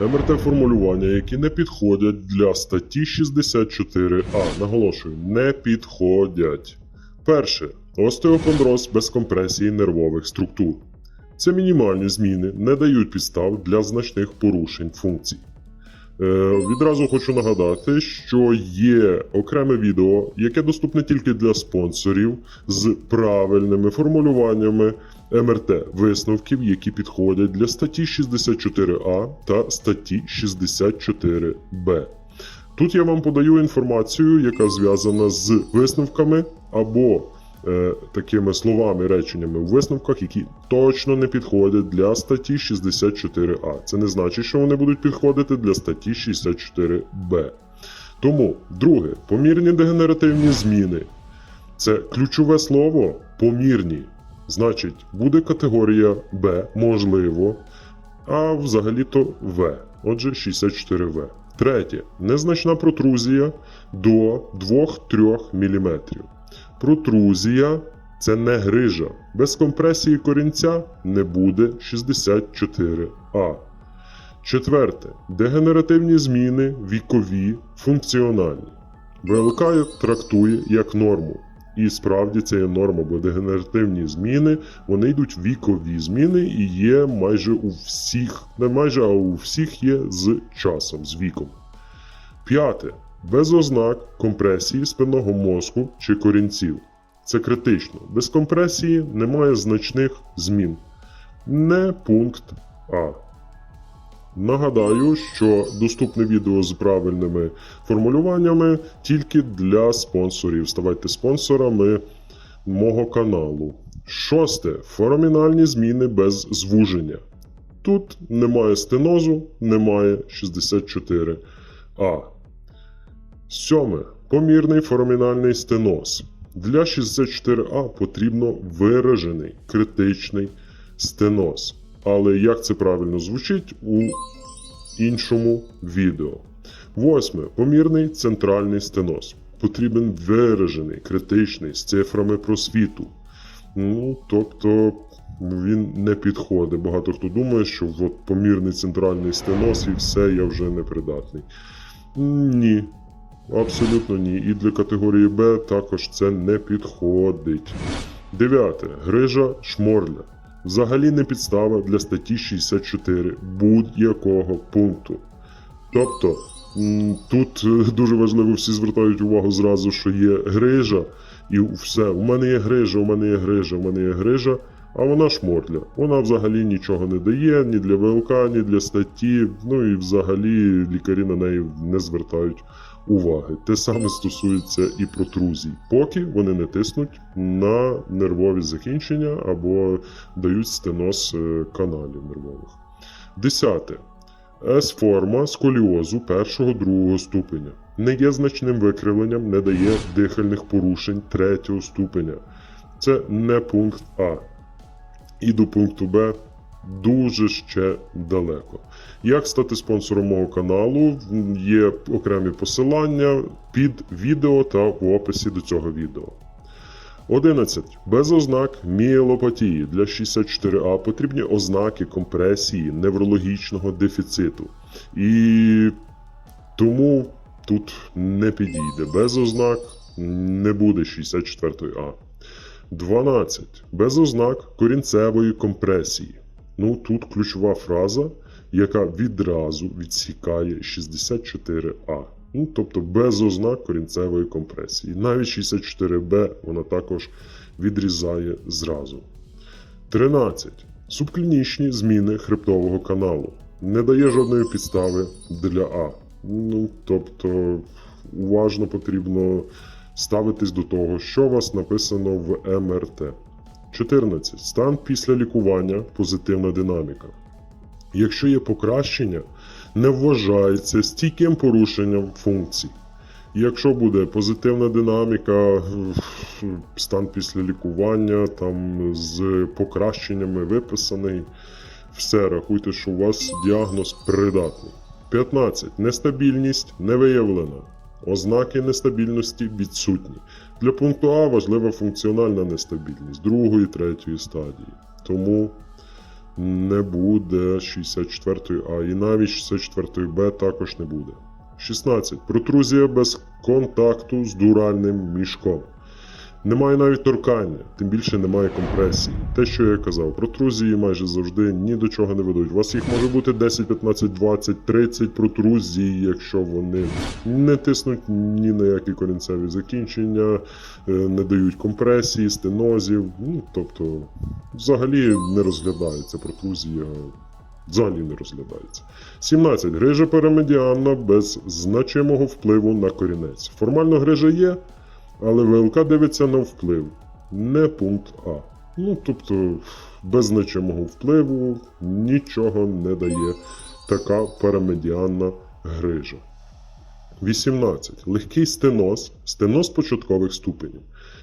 МРТ-формулювання, які не підходять для статті 64А. Наголошую, не підходять. Перше. Остеохондроз без компресії нервових структур. Це мінімальні зміни не дають підстав для значних порушень функцій. Е, відразу хочу нагадати, що є окреме відео, яке доступне тільки для спонсорів з правильними формулюваннями МРТ висновків, які підходять для статті 64А та статті 64Б. Тут я вам подаю інформацію, яка зв'язана з висновками або е, такими словами, реченнями у висновках, які точно не підходять для статті 64А. Це не значить, що вони будуть підходити для статті 64Б. Тому, друге, помірні дегенеративні зміни. Це ключове слово помірні. Значить, буде категорія Б, можливо, а взагалі-то В. Отже, 64В. Третє. Незначна протрузія до 2-3 мм. Протрузія це не грижа. Без компресії корінця не буде 64А. Четверте. Дегенеративні зміни вікові, функціональні. ВЛК трактує як норму. І справді це є норма, бо дегенеративні зміни вони йдуть вікові зміни і є майже у всіх, не майже, а у всіх є з часом, з віком. П'яте. Без ознак компресії спинного мозку чи корінців. Це критично. Без компресії немає значних змін. Не пункт А. Нагадаю, що доступне відео з правильними формулюваннями тільки для спонсорів. Ставайте спонсорами мого каналу. Шосте. Форамінальні зміни без звуження. Тут немає стенозу, немає 64А. Сьоме. Помірний форамінальний стеноз. Для 64А потрібно виражений критичний стеноз. Але як це правильно звучить у іншому відео. Восьме. Помірний центральний стеноз. Потрібен виражений, критичний з цифрами просвіту. Ну, тобто він не підходить. Багато хто думає, що от помірний центральний стеноз і все, я вже непридатний. Ні, абсолютно ні. І для категорії Б також це не підходить. Дев'яте. Грижа шморля. Взагалі не підстава для статті 64 будь-якого пункту. Тобто, тут е, дуже важливо, всі звертають увагу зразу, що є грижа, і все, у мене є грижа, у мене є грижа, у мене є грижа, а вона шморля. Вона взагалі нічого не дає ні для ВЛК, ні для статті. Ну і взагалі лікарі на неї не звертають уваги. Те саме стосується і протрузій, поки вони не тиснуть на нервові закінчення або дають стеноз е, каналів нервових. Десяте. С-форма сколіозу першого другого ступеня. Не є значним викривленням, не дає дихальних порушень третього ступеня. Це не пункт А. І до пункту Б дуже ще далеко. Як стати спонсором мого каналу? Є окремі посилання під відео та в описі до цього відео. 11. Без ознак мієлопатії для 64А потрібні ознаки компресії неврологічного дефіциту. І тому тут не підійде. Без ознак не буде 64А. 12. Без ознак корінцевої компресії. Ну, тут ключова фраза, яка відразу відсікає 64А. Ну, тобто без ознак корінцевої компресії. Навіть 64Б вона також відрізає зразу. 13. Субклінічні зміни хребтового каналу. Не дає жодної підстави для А. Ну, тобто, уважно потрібно ставитись до того, що у вас написано в МРТ. 14. Стан після лікування позитивна динаміка. Якщо є покращення, не вважається стійким порушенням функцій. Якщо буде позитивна динаміка, стан після лікування, там з покращеннями виписаний, все, рахуйте, що у вас діагноз придатний. 15. Нестабільність не виявлена. Ознаки нестабільності відсутні. Для пункту А важлива функціональна нестабільність другої, третьої стадії. Тому не буде 64А, і навіть 64Б також не буде. 16. Протрузія без контакту з дуральним мішком. Немає навіть торкання, тим більше немає компресії. Те, що я казав, протрузії майже завжди ні до чого не ведуть. У вас їх може бути 10, 15, 20, 30 протрузій, якщо вони не тиснуть ні на які корінцеві закінчення, е, не дають компресії, стенозів. Ну, тобто, взагалі не розглядається протрузія. Взагалі не розглядається. 17. Грижа перемедіанна без значимого впливу на корінець. Формально грижа є, але ВЛК дивиться на вплив, не пункт А. Ну, тобто, без значимого впливу нічого не дає така парамедіанна грижа. 18. Легкий стеноз, стеноз початкових ступенів.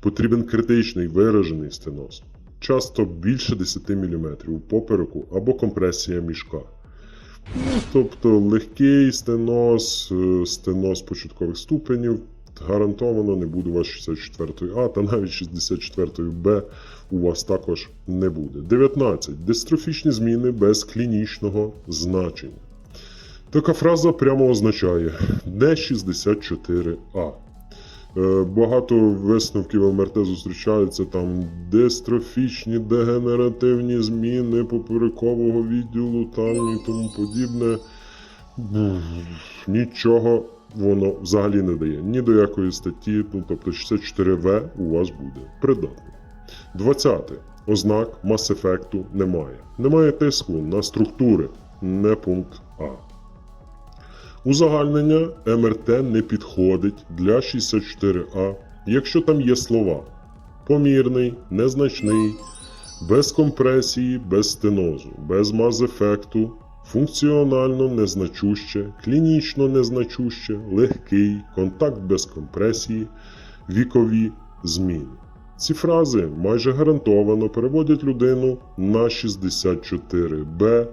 Потрібен критичний виражений стеноз. Часто більше 10 мм у попереку або компресія мішка. Ну, тобто легкий стеноз, е, стеноз початкових ступенів гарантовано не буде у вас 64 А, та навіть 64 Б у вас також не буде. 19. Дистрофічні зміни без клінічного значення. Така фраза прямо означає не 64А. Е, Багато висновків МРТ зустрічаються там дистрофічні дегенеративні зміни поперекового відділу там і тому подібне. Нічого воно взагалі не дає. Ні до якої статті, ну тобто 64В у вас буде придатний. 20. Ознак мас-ефекту немає. Немає тиску на структури, не пункт А. Узагальнення МРТ не підходить для 64А, якщо там є слова помірний, незначний, без компресії, без стенозу, без маз-ефекту, функціонально незначуще, клінічно незначуще, легкий, контакт без компресії, вікові зміни. Ці фрази майже гарантовано переводять людину на 64Б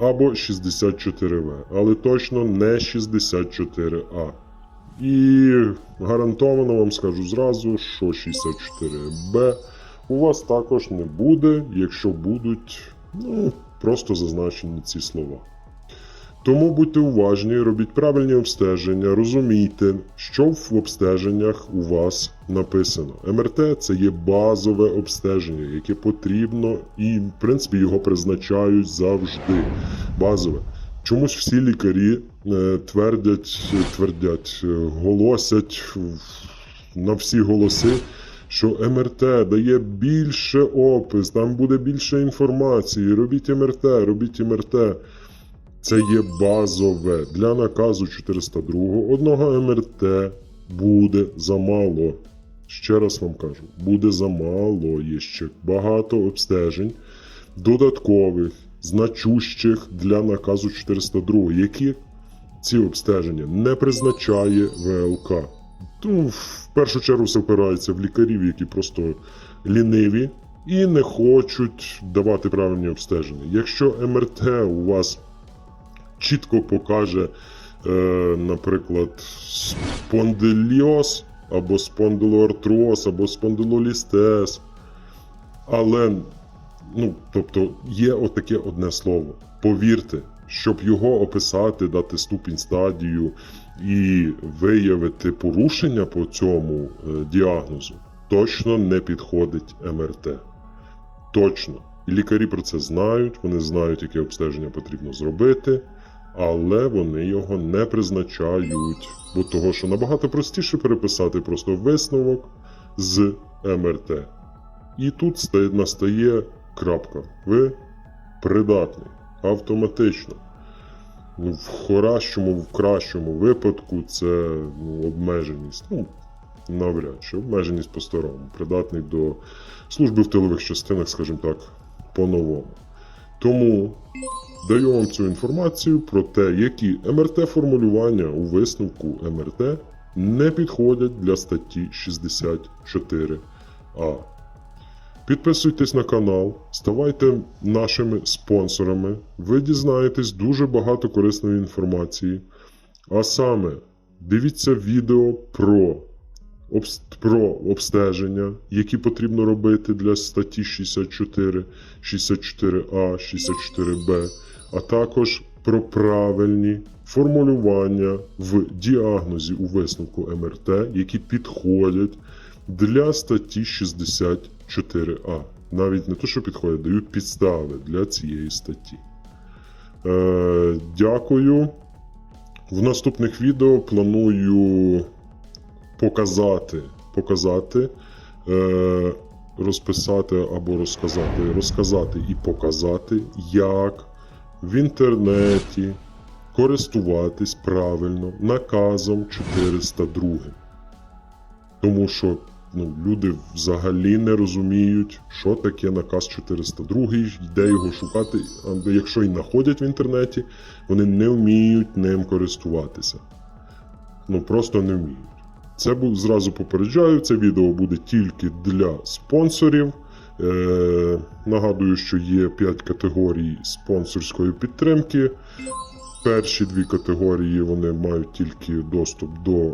або 64В, але точно не 64А. І гарантовано вам скажу зразу, що 64Б у вас також не буде, якщо будуть ну, просто зазначені ці слова. Тому будьте уважні, робіть правильні обстеження, розумійте, що в обстеженнях у вас написано. МРТ це є базове обстеження, яке потрібно, і, в принципі, його призначають завжди. Базове. Чомусь всі лікарі е, твердять, твердять, е, голосять на всі голоси, що МРТ дає більше опис, там буде більше інформації. Робіть МРТ, робіть МРТ. Це є базове. Для наказу 402 одного МРТ буде замало. Ще раз вам кажу, буде замало. Є ще багато обстежень додаткових, значущих для наказу 402, які ці обстеження не призначає ВЛК. Тому в першу чергу все впирається в лікарів, які просто ліниві і не хочуть давати правильні обстеження. Якщо МРТ у вас чітко покаже, е, наприклад, спондиліоз або спондилоартроз, або спондилолістез. Але, ну, тобто, є отаке одне слово. Повірте, щоб його описати, дати ступінь стадію і виявити порушення по цьому е, діагнозу, точно не підходить МРТ. Точно. І лікарі про це знають, вони знають, яке обстеження потрібно зробити, але вони його не призначають. Бо того, що набагато простіше переписати просто висновок з МРТ. І тут настає крапка. Ви придатний автоматично. Ну, в хоращому, в кращому випадку це ну, обмеженість. Ну, навряд чи обмеженість по-старому. Придатний до служби в тилових частинах, скажімо так, по-новому. Тому даю вам цю інформацію про те, які МРТ-формулювання у висновку МРТ не підходять для статті 64А. Підписуйтесь на канал, ставайте нашими спонсорами. Ви дізнаєтесь дуже багато корисної інформації. А саме, дивіться відео про про обстеження, які потрібно робити для статті 64, 64А, 64Б, а також про правильні формулювання в діагнозі у висновку МРТ, які підходять для статті 64А. Навіть не то, що підходять, дають підстави для цієї статті. Е, дякую. В наступних відео планую показати, показати, е, розписати або розказати, розказати і показати, як в інтернеті користуватись правильно наказом 402. Тому що ну, люди взагалі не розуміють, що таке наказ 402, де його шукати. А якщо і знаходять в інтернеті, вони не вміють ним користуватися. Ну просто не вміють. Це зразу попереджаю. Це відео буде тільки для спонсорів. Е, нагадую, що є 5 категорій спонсорської підтримки. Перші дві категорії вони мають тільки доступ до е,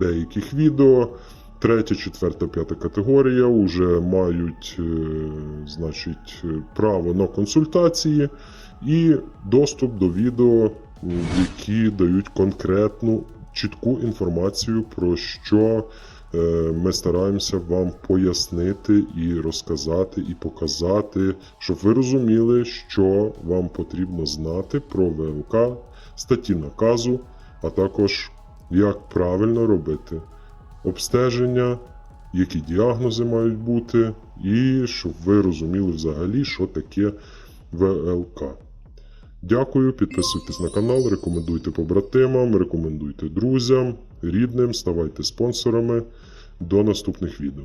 деяких відео. Третя, четверта, п'ята категорія вже мають е, значить, е, право на консультації і доступ до відео, які дають конкретну чітку інформацію, про що е, ми стараємося вам пояснити і розказати, і показати, щоб ви розуміли, що вам потрібно знати про ВЛК, статті наказу, а також як правильно робити обстеження, які діагнози мають бути, і щоб ви розуміли взагалі, що таке ВЛК. Дякую, підписуйтесь на канал, рекомендуйте побратимам, рекомендуйте друзям, рідним, ставайте спонсорами. До наступних відео.